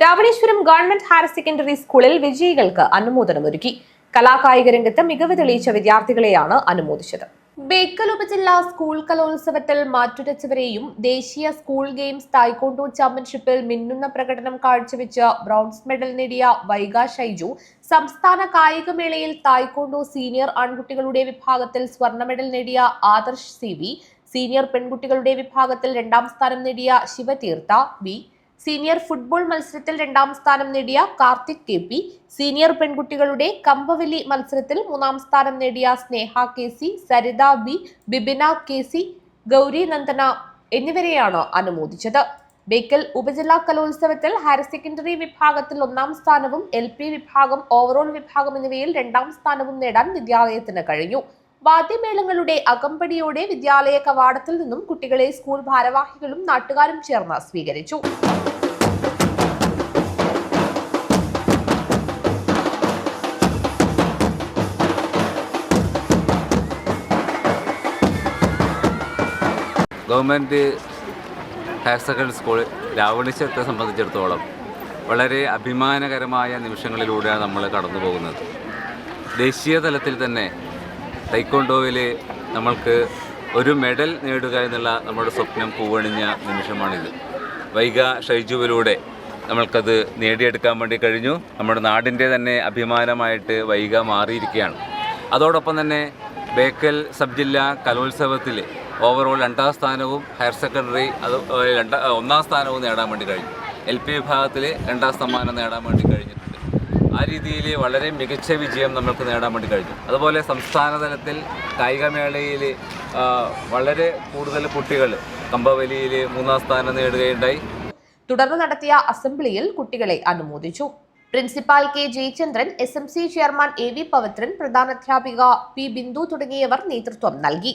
Raveneshwaram government higher secondary സ്കൂളിൽ വിജയികൾക്ക് അനുമോദനമൊരുക്കി കലാകായിക രംഗത്ത് മികവ് തെളിയിച്ച വിദ്യാർത്ഥികളെയാണ് അനുമോദിച്ചത്. ബേക്കൽ ഉപജില്ലാ സ്കൂൾ കലോത്സവത്തിൽ മാറ്റുരച്ചവരെയും ദേശീയ സ്കൂൾ ഗെയിംസ് തായ്ക്കൊണ്ടു ചാമ്പ്യൻഷിപ്പിൽ മിന്നുന്ന പ്രകടനം കാഴ്ചവെച്ച് ബ്രോൺസ് മെഡൽ നേടിയ വൈഗ ഷൈജു സംസ്ഥാന കായികമേളയിൽ തായ്ക്കൊണ്ടു സീനിയർ ആൺകുട്ടികളുടെ വിഭാഗത്തിൽ സ്വർണ മെഡൽ നേടിയ ആദർശ് സി സീനിയർ പെൺകുട്ടികളുടെ വിഭാഗത്തിൽ രണ്ടാം സ്ഥാനം നേടിയ ശിവതീർത്ഥ വി സീനിയർ ഫുട്ബോൾ മത്സരത്തിൽ രണ്ടാം സ്ഥാനം നേടിയ കാർത്തിക് കെ പി സീനിയർ പെൺകുട്ടികളുടെ കമ്പവലി മത്സരത്തിൽ മൂന്നാം സ്ഥാനം നേടിയ Sneha K C Saritha B Bibina K C Gauri Nandana എന്നിവരെയാണ് അനുമോദിച്ചത്. ബേക്കൽ ഉപജില്ലാ കലോത്സവത്തിൽ ഹയർ സെക്കൻഡറി വിഭാഗത്തിൽ ഒന്നാം സ്ഥാനവും എൽ പി വിഭാഗം ഓവറോൾ വിഭാഗം എന്നിവയിൽ രണ്ടാം സ്ഥാനവും നേടാൻ വിദ്യാലയത്തിന് കഴിഞ്ഞു. വാദ്യമേളങ്ങളുടെ അകമ്പടിയോടെ വിദ്യാലയ കവാടത്തിൽ നിന്നും കുട്ടികളെ സ്കൂൾ ഭാരവാഹികളും നാട്ടുകാരും ചേർന്ന് സ്വീകരിച്ചു. ഗവൺമെന്റ് ഹയർ സെക്കൻഡറി സ്കൂൾ രാവണീശ്വരത്തെ സംബന്ധിച്ചിടത്തോളം വളരെ അഭിമാനകരമായ നിമിഷങ്ങളിലൂടെയാണ് നമ്മൾ കടന്നു പോകുന്നത്. ദേശീയ തലത്തിൽ തന്നെ തൈക്കൊണ്ടോയിൽ നമ്മൾക്ക് ഒരു മെഡൽ നേടുക എന്നുള്ള നമ്മുടെ സ്വപ്നം പൂവണിഞ്ഞ നിമിഷമാണിത്. വൈഗ ഷൈജുവിലൂടെ നമ്മൾക്കത് നേടിയെടുക്കാൻ വേണ്ടി കഴിഞ്ഞു. നമ്മുടെ നാടിന്റെ തന്നെ അഭിമാനമായിട്ട് വൈഗ മാറിയിരിക്കുകയാണ്. അതോടൊപ്പം തന്നെ ബേക്കൽ സബ് ജില്ലാ കലോത്സവത്തിൽ ഓവറോൾ രണ്ടാം സ്ഥാനവും ഹയർ സെക്കൻഡറി അത് രണ്ടാ ഒന്നാം സ്ഥാനവും നേടാൻ വേണ്ടി കഴിഞ്ഞു. എൽ പി വിഭാഗത്തിൽ രണ്ടാം സമ്മാനം നേടാൻ വേണ്ടി കഴിഞ്ഞിട്ടുണ്ട്. ആ രീതിയിൽ വളരെ മികച്ച വിജയം നമ്മൾക്ക് നേടാൻ വേണ്ടി കഴിഞ്ഞു. അതുപോലെ സംസ്ഥാന തലത്തിൽ കായികമേളയിൽ വളരെ കൂടുതൽ കുട്ടികൾ കമ്പവലിയിൽ മൂന്നാം സ്ഥാനം നേടുകയുണ്ടായി. തുടർന്ന് നടത്തിയ അസംബ്ലിയിൽ കുട്ടികളെ അനുമോദിച്ചു. Principal K Jayachandran S M C chairman A V Pavithran പ്രധാനാധ്യാപിക P Bindu തുടങ്ങിയവർ നേതൃത്വം നൽകി.